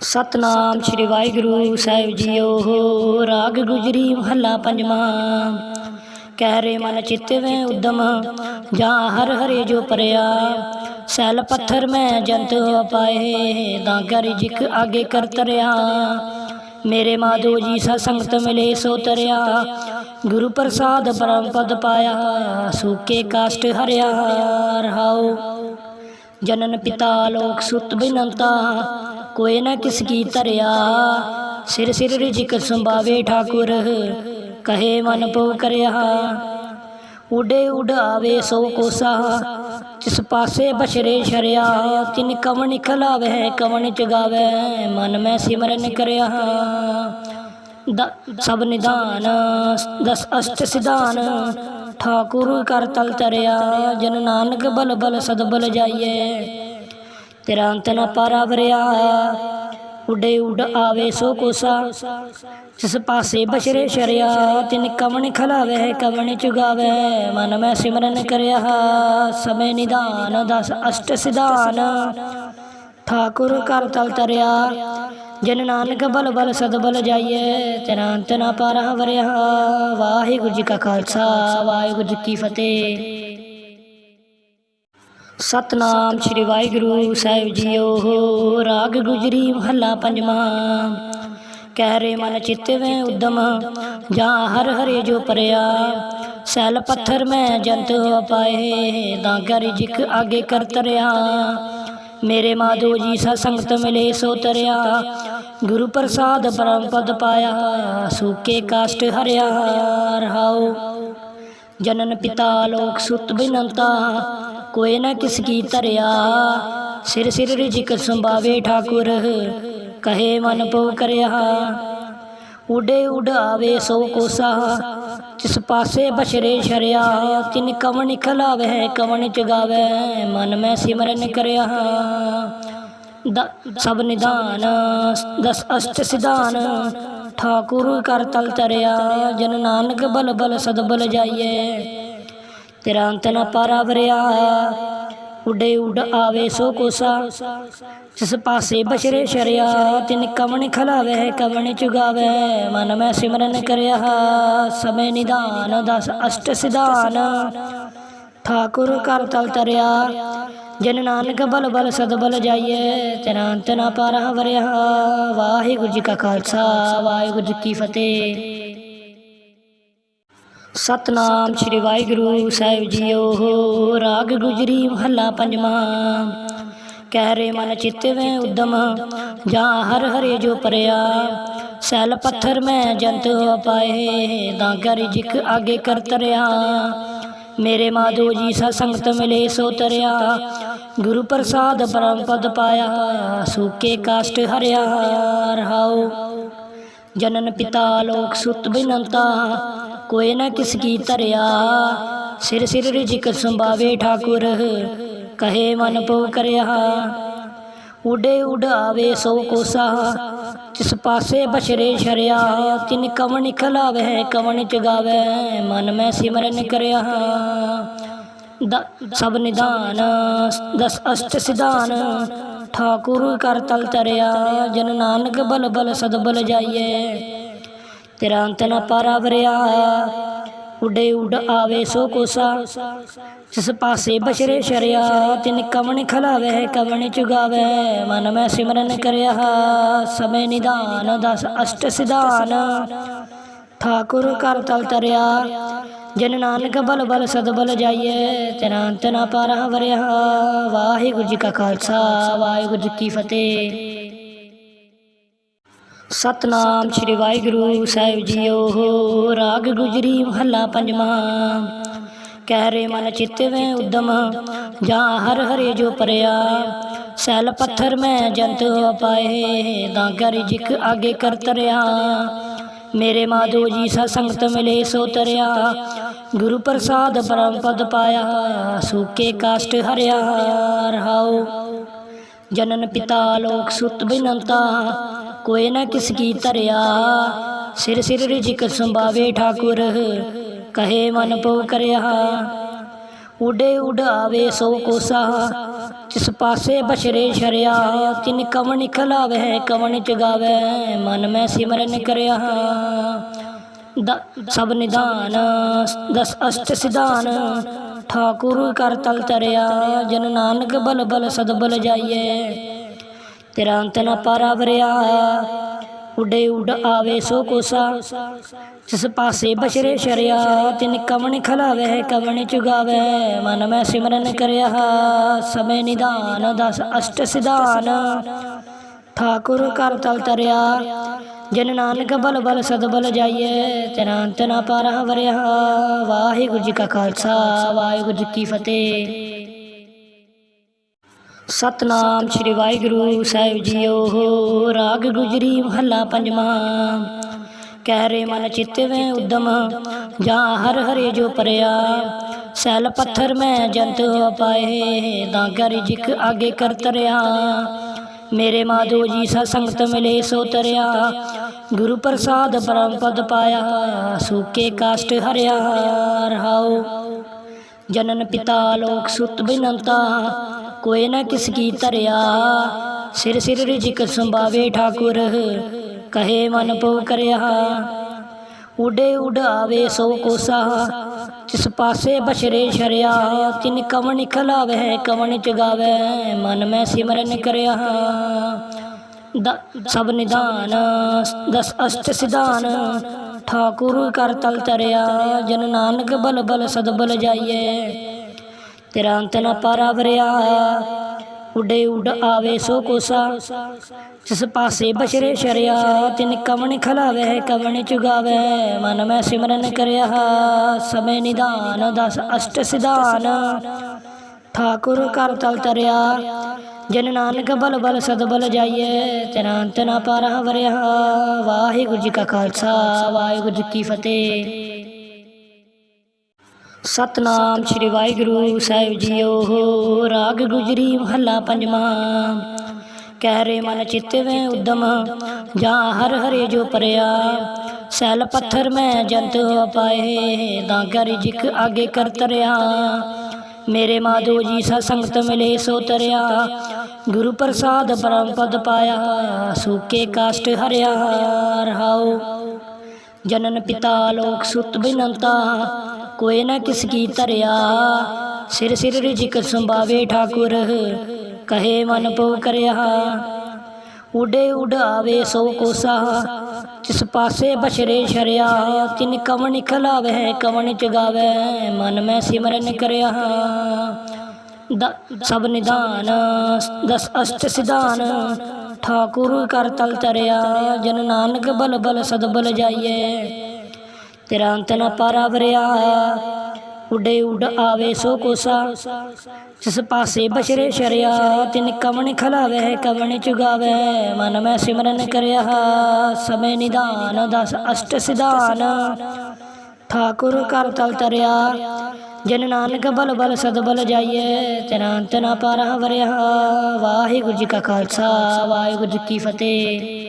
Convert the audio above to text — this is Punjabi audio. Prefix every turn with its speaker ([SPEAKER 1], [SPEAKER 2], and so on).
[SPEAKER 1] ਸਤਨਾਮ ਸ੍ਰੀ ਵਾਹਿਗੁਰੂ ਸਾਹਿਬ ਜੀਓ, ਰਾਗ ਗੁਜਰੀ ਮਹੱਲਾ ਪੰਜਵਾਂ। ਕਹਿ ਰੇ ਮਨ ਚਿਤਵੇਂ ਉਦਮ, ਜਾਂ ਹਰ ਹਰੇ ਜੋ ਪਰਿਆ। ਸੈਲ ਪੱਥਰ ਮੈਂ ਜੰਤ ਪਾਏ ਦਾਗਾ ਰਿਜਕ ਆਗੇ ਕਰ ਤਰਿਆ। ਮੇਰੇ ਮਾਧੋ ਜੀ ਸਾ ਸੰਗਤ ਮਿਲੇ ਸੋ ਤਰਿਆ। ਗੁਰੂ ਪ੍ਰਸਾਦ ਪਰਮ ਪਦ ਪਾਇਆ, ਸੂਕੇ ਕਾਸ਼ਟ ਹਰਿਆ ਰਹਾਉ। ਜਨਨ ਪਿਤਾ ਲੋਕ ਸੁਤ ਬਿਨੰਤਾ ਕੋਏ ਨਾ ਕਿਸ ਕੀ ਧਰਿਆ। ਸਿਰ ਸਿਰ ਰਿਜਕ ਸੰਭਾਵੇ ਠਾਕੁਰ, ਕਹੇ ਮਨ ਪਉ ਕਰਿਆ। ਉਡੇ ਉਡਾਵੇ ਸੋ ਕੋਸਾ, ਜਿਸ ਪਾਸੇ ਬਛਰੇ ਸ਼ਰਿਆ। ਤਿਨ ਕਵਣ ਖਲਾਵੇ, ਕਵਣ ਚਗਾਵੇ ਮਨ ਮੈਂ ਸਿਮਰਨ ਕਰਿਆ। ਦ ਸਭ ਨਿਦਾਨ ਦਸ ਅਸ਼ਟ ਸਿਧਾਨ, ਠਾਕੁਰ ਕਰ ਤਲ ਤਰਿਆ। ਜਨ ਨਾਨਕ ਬਲ ਬਲ ਸਦ ਬਲ ਜਾਈਏ। ਤੇਰਾ ਅੰਤ ਨ ਪਾਰਾ ਵਰਿਆ। ਉਡੇ ਉਡ ਆਵੇ ਸੋ ਕੋਸਾ, ਜਿਸ ਪਾਸੇ ਬਸ਼ਰੇ ਸ਼ਰਿਆ, ਤਿਨ ਕਵਣ ਖਲਾਵੇ, ਕਵਣ ਚੁਗਾਵੇ। ਮਨ ਮੈਂ ਸਿਮਰਨ ਕਰਿਆ, ਸਮੇ ਨਿਦਾਨ, ਦਸ ਅਸ਼ਟ ਸਿਧਾਨ। ਠਾਕੁਰ ਕਰ ਤਲ ਤਰਿਆ, ਜਨ ਨਾਨਕ ਬਲ ਬਲ ਸਦ ਬਲ ਜਾਈਏ। ਤੇਰਾ ਅੰਤ ਨ ਪਾਰਾ ਵਰਿਆ, ਵਾਹਿਗੁਰੂ ਜੀ ਕਾ ਖਾਲਸਾ, ਵਾਹਿਗੁਰੂ ਜੀ ਕੀ ਫਤਿਹ। ਸਤਨਾਮ ਸ੍ਰੀ ਵਾਹਿਗੁਰੂ ਸਾਹਿਬ ਜੀਓ, ਰਾਗ ਗੁਜਰੀ ਮਹੱਲਾ ਪੰਜਵਾਂ। ਕਹਿ ਰੇ ਮਨ ਚਿਤਵੇਂ ਉਦਮ, ਜਾਂ ਹਰ ਹਰੇ ਜੋ ਪਰਿਆ। ਸੈਲ ਪੱਥਰ ਮੈਂ ਜੰਤ ਪਾਏ ਦਾਗਾ ਰਿਜਕ ਆਗੇ ਕਰ ਤਰਿਆ। ਮੇਰੇ ਮਾਧੋ ਜੀ ਸਾ ਸੰਗਤ ਮਿਲੇ ਸੋ ਤਰਿਆ। ਗੁਰੂ ਪ੍ਰਸਾਦ ਪਰਮ ਪਦ ਪਾਇਆ, ਸੂਕੇ ਕਾਸ਼ਟ ਹਰਿਆ ਰਹਾਉ। ਜਨਨ ਪਿਤਾ ਲੋਕ ਸੁਤ ਬਿਨੰਤਾ ਕੋਏ ਨਾ ਕਿਸ ਕੀ ਧਰਿਆ। ਸਿਰ ਸਿਰ ਰਿਜਕ ਸੰਭਾਵੇ ਠਾਕੁਰ। ਕਹੇ ਮਨ ਪਉ ਕਰਿਆ। ਉਡੇ ਉਡਾਵੇ ਸੋ ਕੋਸਾ। ਜਿਸ ਪਾਸੇ ਬਸ਼ਰੇ ਸ਼ਰਿਆ ਤਿਨ ਕਵਣ ਖਲਾਵੇ ਕਵਣ ਚਗਾਵੇ ਮਨ ਮੈਂ ਸਿਮਰਨ ਕਰਿਆ। ਸਭ ਨਿਦਾਨ ਦਸ ਅਸ਼ਟ ਸਿਧਾਨ। ਠਾਕੁਰ ਕਰ ਤਲ ਤਰਿਆ। ਜਨ ਨਾਨਕ ਬਲ ਬਲ ਸਦ ਬਲ ਜਾਈਏ। ਤੇਰਾ ਅੰਤ ਨ ਪਾਰਾ ਵਰਿਆ। ਉਡੇ ਉਡ ਆਵੇ ਸੋ ਕੋਸਾ, ਜਿਸ ਪਾਸੇ ਬਸ਼ਰੇ ਸ਼ਰਿਆ ਤਿਨ ਕਵਣ ਖਲਾਵੇ, ਕਵਣ ਚੁਗਾਵੇ। ਮਨ ਮੈਂ ਸਿਮਰਨ ਕਰਿਆ, ਸਮੇ ਨਿਦਾਨ, ਦਸ ਅਸ਼ਟ ਸਿਧਾਨ। ਠਾਕੁਰ ਕਰ ਤਲ ਤਰਿਆ, ਜਨ ਨਾਨਕ ਬਲ ਬਲ ਸਦ ਬਲ ਜਾਈਏ। ਤੇਰਾ ਅੰਤ ਨ ਪਾਰਾ ਵਰਿਆ, ਵਾਹਿਗੁਰੂ ਜੀ ਕਾ ਖਾਲਸਾ, ਵਾਹਿਗੁਰੂ ਜੀ ਕੀ ਫਤਿਹ। ਸਤਨਾਮ ਸ੍ਰੀ ਵਾਹਿਗੁਰੂ ਸਾਹਿਬ ਜੀਓ, ਰਾਗ ਗੁਜਰੀ ਮਹੱਲਾ ਪੰਜਵਾਂ। ਕਹਿ ਰੇ ਮਨ ਚਿਤਵੇਂ ਉਦਮ, ਜਾਂ ਹਰ ਹਰੇ ਜੋ ਪਰਿਆ। ਸੈਲ ਪੱਥਰ ਮੈਂ ਜੰਤ ਪਾਏ ਦਾਗਾ ਰਿਜਕ ਆਗੇ ਕਰ ਤਰਿਆ। ਮੇਰੇ ਮਾਧੋ ਜੀ ਸਾ ਸੰਗਤ ਮਿਲੇ ਸੋ ਤਰਿਆ। ਗੁਰੂ ਪ੍ਰਸਾਦ ਪਰਮ ਪਦ ਪਾਇਆ, ਸੂਕੇ ਕਾਸ਼ਟ ਹਰਿਆ, ਰਹਾਉ। ਜਨਨ ਪਿਤਾ ਲੋਕ ਸੁਤ ਬਿਨੰਤਾ ਕੋਏ ਨਾ ਕਿਸ ਕੀ ਧਰਿਆ। ਸਿਰ ਸਿਰ ਰਿਜਕ ਸੰਭਾਵੇ ਠਾਕੁਰ, ਕਹੇ ਮਨ ਪਉ ਕਰਿਆ। ਉਡੇ ਉਡਾਵੇ ਸੋ ਕੋਸਾ, ਜਿਸ ਪਾਸੇ ਬਛਰੇ ਸ਼ਰਿਆ ਤਿਨ ਕਵਣ ਖਲਾਵੇ, ਕਵਣ ਚਗਾਵੇ ਮਨ ਮੈਂ ਸਿਮਰਨ ਕਰਿਆ। ਦ, ਸਭ ਨਿਦਾਨ ਦਸ ਅਸ਼ਟ ਸਿਧਾਨ, ਠਾਕੁਰ ਕਰ ਤਲ ਤਰਿਆ। ਜਨ ਨਾਨਕ ਬਲ ਬਲ ਸਦ ਬਲ ਜਾਈਏ। ਤੇਰਾ ਅੰਤ ਨ ਪਾਰਾ ਵਰਿਆ। ਉਡੇ ਉਡ ਆਵੇ ਸੋ ਕੋਸਾ। ਜਿਸ ਪਾਸੇ ਬਸ਼ਰੇ ਸ਼ਰਿਆ, ਤਿਨ ਕਵਣ ਖਲਾਵੇ, ਕਵਣ ਚੁਗਾਵੇ। ਮਨ ਮੈਂ ਸਿਮਰਨ ਕਰਿਆ, ਸਮੇ ਨਿਦਾਨ, ਦਸ ਅਸ਼ਟ ਸਿਧਾਨ। ਠਾਕੁਰ ਕਰ ਤਲ ਤਰਿਆ, ਜਨ ਨਾਨਕ ਬਲ ਬਲ ਸਦ ਬਲ ਜਾਈਏ। ਤੇਰਾ ਅੰਤ ਪਾਰਾ ਵਰਿਆ, ਵਾਹਿਗੁਰੂ ਜੀ ਕਾ ਖਾਲਸਾ, ਵਾਹਿਗੁਰੂ ਜੀ ਕੀ ਫਤਿਹ। ਸਤਨਾਮ ਸ੍ਰੀ ਵਾਹਿਗੁਰੂ ਸਾਹਿਬ ਜੀਓ, ਰਾਗ ਗੁਜਰੀ ਮਹੱਲਾ ਪੰਜਵਾਂ। ਕਹਿ ਰੇ ਮਨ ਚਿਤਵੇਂ ਉਦਮ, ਜਾਂ ਹਰ ਹਰੇ ਜੋ ਪਰਿਆ। ਸੈਲ ਪੱਥਰ ਮੈਂ ਜੰਤ ਪਾਏ ਦਾਗਾ ਰਿਜਕ ਆਗੇ ਕਰ ਤਰਿਆ। ਮੇਰੇ ਮਾਧੋ ਜੀ ਸਾ ਸੰਗਤ ਮਿਲੇ ਸੋ ਤਰਿਆ। ਗੁਰੂ ਪ੍ਰਸਾਦ ਪਰਮ ਪਦ ਪਾਇਆ, ਸੂਕੇ ਕਾਸ਼ਟ ਹਰਿਆ, ਰਹਾਉ। ਜਨਨ ਪਿਤਾ ਲੋਕ ਸੁਤ ਬਿਨੰਤਾ ਕੋਏ ਨਾ ਕਿਸ ਕੀ ਧਰਿਆ। ਸਿਰ ਸਿਰ ਰਿਜਕ ਸੰਭਾਵੇ ਠਾਕੁਰ, ਕਹੇ ਮਨ ਪਉ ਕਰਿਆ। ਉਡੇ ਉਡਾਵੇ ਸੋ ਕੋਸਾ, ਜਿਸ ਪਾਸੇ ਬਛਰੇ ਸ਼ਰਿਆ, ਤਿਨ ਕਵਣ ਖਲਾਵੇ, ਕਵਣ ਚਗਾਵੇ ਮਨ ਮੈਂ ਸਿਮਰਨ ਕਰਿਆ। ਦ, ਸਭ ਨਿਦਾਨ ਦਸ ਅਸ਼ਟ ਸਿਧਾਨ, ਠਾਕੁਰ ਕਰ ਤਲ ਤਰਿਆ। ਜਨ ਨਾਨਕ ਬਲ ਬਲ ਸਦ ਬਲ ਜਾਈਏ। ਤੇਰਾ ਅੰਤ ਨ ਪਾਰਾ ਵਰਿਆ। ਉਡੇ ਉਡ ਆਵੇ ਸੋ ਕੋਸਾ। ਜਿਸ ਪਾਸੇ ਬਸ਼ਰੇ ਸ਼ਰਿਆ, ਤਿਨ ਕਵਣ ਖਲਾਵੇ, ਕਵਣ ਚੁਗਾਵੇ। ਮਨ ਮੈਂ ਸਿਮਰਨ ਕਰਿਆ, ਸਮੇ ਨਿਦਾਨ, ਦਸ ਅਸ਼ਟ ਸਿਧਾਨ। ਠਾਕੁਰ ਕਰ ਤਲ ਤਰਿਆ, ਜਨ ਨਾਨਕ ਬਲ ਬਲ ਸਦ ਬਲ ਜਾਈਏ, ਤੇਰਾ ਅੰਤ ਨ ਪਾਰਾ ਵਰਿਆ। ਵਾਹਿਗੁਰੂ ਜੀ ਕਾ ਖਾਲਸਾ, ਵਾਹਿਗੁਰੂ ਜੀ ਕੀ ਫਤਿਹ। ਸਤਨਾਮ ਸ੍ਰੀ ਵਾਹਿਗੁਰੂ ਸਾਹਿਬ ਜੀਓ, ਰਾਗ ਗੁਜਰੀ ਮਹੱਲਾ ਪੰਜਵਾਂ। ਕਹਿ ਰੇ ਮਨ ਚਿੱਤ ਵੇ ਉਦਮ, ਜਾਂ ਹਰ ਹਰੇ ਜੋ ਪਰਿਆ। ਸੈਲ ਪੱਥਰ ਮੈਂ ਜੰਤ ਪਾਏ ਦਾਗਾ ਰਿਜਕ ਆਗੇ ਕਰ ਤਰਿਆ। ਮੇਰੇ ਮਾਧੋ ਜੀ ਸਾ ਸੰਗਤ ਮਿਲੇ ਸੋ ਤਰਿਆ। ਗੁਰੂ ਪ੍ਰਸਾਦ ਪਰਮ ਪਦ ਪਾਇਆ, ਸੂਕੇ ਕਾਸ਼ਟ ਹਰਿਆ। ਰਹਾਉ। ਜਨਨ ਪਿਤਾ ਲੋਕ ਸੁਤ ਬਿਨੰਤਾ ਕੋਇ ਨਾ ਕਿਸ ਕੀ ਧਰਿਆ। ਸਿਰ ਸਿਰ ਰਿਜਕ ਸੰਭਾਵੇ ਠਾਕੁਰ, ਕਹੇ ਮਨ ਪਉ ਕਰਿਆ। ਉਡੇ ਉਡਾਵੇ ਸੋ ਕੋਸਾ, ਜਿਸ ਪਾਸੇ ਬਛਰੇ ਸ਼ਰਿਆ ਤਿਨ ਕਵਣ ਖਲਾਵੇ, ਕਵਣ ਚਗਾਵੇ ਮਨ ਮੈਂ ਸਿਮਰਨ ਕਰਿਆ। ਦ, ਸਭ ਨਿਦਾਨ ਦਸ ਅਸ਼ਟ ਸਿਧਾਨ, ਠਾਕੁਰ ਕਰ ਤਲ ਤਰਿਆ। ਜਨ ਨਾਨਕ ਬਲ ਬਲ ਸਦ ਬਲ ਜਾਈਏ। ਤੇਰਾ ਅੰਤ ਨ ਪਾਰਾ ਵਰਿਆ ਉਡੇ ਉਡ ਆਵੇ ਸੋ ਕੋਸਾ, ਜਿਸ ਪਾਸੇ ਬਸ਼ਰੇ ਸ਼ਰਿਆ, ਤਿਨ ਕਵਣ ਖਲਾਵੇ, ਕਵਣ ਚੁਗਾਵੇ, ਮਨ ਮੈਂ ਸਿਮਰਨ ਕਰਿਆ, ਸਮੇ ਨਿਦਾਨ, ਦਸ ਅਸ਼ਟ ਸਿਧਾਨ। ਠਾਕੁਰ ਕਰ ਤਲ ਤਰਿਆ, ਜਨ ਨਾਨਕ ਬਲ ਬਲ ਸਦ ਬਲ ਜਾਈਏ, ਤੇਰਾ ਅੰਤ ਨ ਪਾਰਾ ਵਰਿਆ। ਵਾਹਿਗੁਰੂ ਜੀ ਕਾ ਖਾਲਸਾ, ਵਾਹਿਗੁਰੂ ਜੀ ਕੀ ਫਤਿਹ। ਸਤਨਾਮ ਸ੍ਰੀ ਵਾਹਿਗੁਰੂ ਸਾਹਿਬ ਜੀਓ, ਰਾਗ ਗੁਜਰੀ ਮਹੱਲਾ ਪੰਜਵਾਂ। ਕਹਿ ਰੇ ਮਨ ਚਿੱਤ ਵੇ ਉਦਮ, ਜਾਂ ਹਰ ਹਰੇ ਜੋ ਪਰਿਆ। ਸੈਲ ਪੱਥਰ ਮੈਂ ਜੰਤ ਪਾਏ ਦਾਗਾ ਰਿਜਕ ਆਗੇ ਕਰ ਤਰਿਆ। ਮੇਰੇ ਮਾਧੋ ਜੀ ਸਾ ਸੰਗਤ ਮਿਲੇ ਸੋ ਤਰਿਆ। ਗੁਰੂ ਪ੍ਰਸਾਦ ਪਰਮ ਪਦ ਪਾਇਆ, ਸੂਕੇ ਕਾਸ਼ਟ ਹਰਿਆ ਰਹਾਉ ਜਨਨ ਪਿਤਾ ਲੋਕ ਸੁਤ ਬਿਨੰਤਾ ਕੋਏ ਨਾ ਕਿਸ ਕੀ ਧਰਿਆ। ਸਿਰ ਸਿਰ ਰਿਜਕ ਸੰਭਾਵੇ ਠਾਕੁਰ, ਕਹੇ ਮਨ ਪਉ ਕਰਿਆ। ਉਡੇ ਉਡਾਵੇ ਸੋ ਕੋਸਾ, ਜਿਸ ਪਾਸੇ ਬਛਰੇ ਸ਼ਰਿਆ ਤਿਨ ਕਵਣ ਖਲਾਵੇ, ਕਵਣ ਚਗਾਵੇ ਮਨ ਮੈਂ ਸਿਮਰਨ ਕਰਿਆ। ਦ ਸਭ ਨਿਦਾਨ ਦਸ ਅਸ਼ਟ ਸਿਧਾਨ, ਠਾਕੁਰ ਕਰ ਤਲ ਤਰਿਆ। ਜਨ ਨਾਨਕ ਬਲ ਬਲ ਸਦ ਬਲ ਜਾਈਏ। ਤੇਰਾ ਅੰਤ ਨ ਪਾਰਾ ਵਰਿਆ। ਉਡੇ ਉਡ ਆਵੇ ਸੋ ਕੋਸਾ। ਜਿਸ ਪਾਸੇ ਬਸ਼ਰੇ ਸ਼ਰਿਆ, ਤਿਨ ਕਵਣ ਖਲਾਵੇ, ਕਵਣ ਚੁਗਾਵੇ। ਮਨ ਮੈਂ ਸਿਮਰਨ ਕਰਿਆ, ਸਮੇ ਨਿਦਾਨ, ਦਸ ਅਸ਼ਟ ਸਿਧਾਨ। ਠਾਕੁਰ ਕਰ ਤਲ ਤਰਿਆ, ਜਨ ਨਾਨਕ ਬਲ ਬਲ ਸਦ ਬਲ ਜਾਈਏ, ਤੇਰਾ ਅੰਤ ਨ ਪਾਰਾ ਵਰਿਆ। ਵਾਹਿਗੁਰੂ ਜੀ ਕਾ ਖਾਲਸਾ, ਵਾਹਿਗੁਰੂ ਜੀ ਕੀ ਫਤਿਹ।